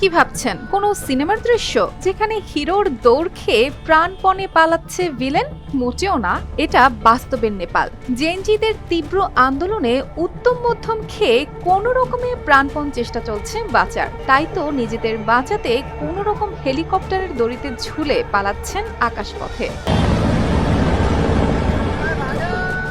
কি ভাবছেন? কোনো সিনেমার দৃশ্য যেখানে হিরোর দৌড় খেয়ে প্রাণপণে পালাচ্ছে ভিলেন? মোটেও না, এটা বাস্তবের নেপাল। জেনজিদের তীব্র আন্দোলনে উত্তম মধ্যম খেয়ে কোনো রকমে প্রাণপণ চেষ্টা চলছে বাঁচার। তাই তো নিজেদের বাঁচাতে কোনো রকম হেলিকপ্টারের দড়িতে ঝুলে পালাচ্ছেন আকাশপথে।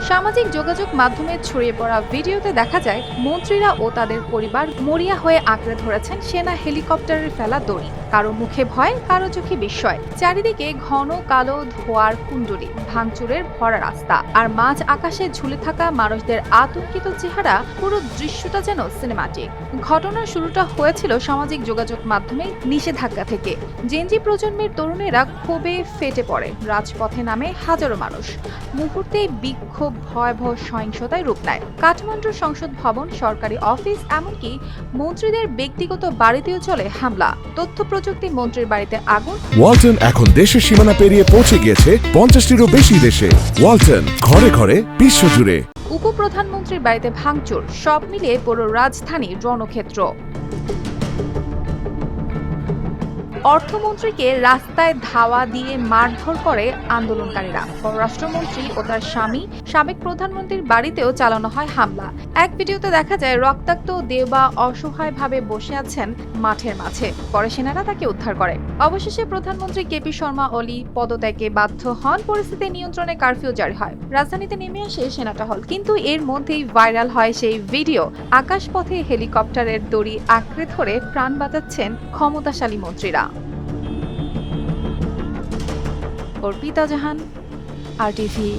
সামাজিক যোগাযোগ মাধ্যমে ছড়িয়ে পড়া ভিডিওতে দেখা যায়, মন্ত্রীরা ও তাদের পরিবার মরিয়া হয়ে আঁকড়ে ধরেছেন সেনা হেলিকপ্টারের ফেলা দড়ি। কারও মুখে ভয়, কারও চোখে বিস্ময়। চারিদিকে ঘন কালো ধোয়ার কুণ্ডলি, ভাঙচুরের ভরা রাস্তা। আর মাঝ আকাশে ঝুলে থাকা মানুষদের আতঙ্কিত চেহারা পুরো দৃশ্যটা যেন সিনেমাটিক ঘটনার শুরুটা হয়েছিল সামাজিক যোগাযোগ মাধ্যমে নিষেধাজ্ঞা থেকে। জেনজি প্রজন্মের তরুণেরা ক্ষোভে ফেটে পড়ে। রাজপথে নামে হাজারো মানুষ। মুহূর্তেই বিক্ষোভ ভয়াবহ সহিংসতায় রূপ নেয়। কাঠমান্ডুর সংসদ ভবন সরকারি অফিস এমনকি মন্ত্রীদের ব্যক্তিগত বাড়িতেও চলে হামলা। তথ্য প্রযুক্তি মন্ত্রীর বাড়িতে আগুন। ওয়ালটন এখন দেশের সীমানা পেরিয়ে পৌঁছে গিয়েছে পঞ্চাশটিরও বেশি দেশে। ওয়ালটন ঘরে ঘরে বিশ্বজুড়ে। উপপ্রধানমন্ত্রীর বাড়িতে ভাঙচুর সব মিলিয়ে পুরো রাজধানী রণক্ষেত্র। অর্থমন্ত্রীকে রাস্তায় ধাওয়া দিয়ে মারধর করে আন্দোলনকারীরা। পররাষ্ট্রমন্ত্রী ও তার স্বামী, সাবেক প্রধানমন্ত্রীর বাড়িতেও চালানো হয় হামলা। এক ভিডিওতে দেখা যায়, রক্তাক্ত দেবা অসহায়ভাবে বসে আছেন মাঠের মাঝে। পরে সেনারা তাকে উদ্ধার করে। অবশেষে প্রধানমন্ত্রী কেপি শর্মা অলি পদত্যাগে বাধ্য হন। পরিস্থিতি নিয়ন্ত্রণে কারফিউ জারি হয়। রাজধানীতে নেমে আসে সেনা টহল কিন্তু এর মধ্যেই ভাইরাল হয় সেই ভিডিও। আকাশপথে হেলিকপ্টারের দড়ি আঁকড়ে ধরে প্রাণ বাঁচাচ্ছেন ক্ষমতাশালী মন্ত্রীরা। অর্পিতা জাহান আর টিভি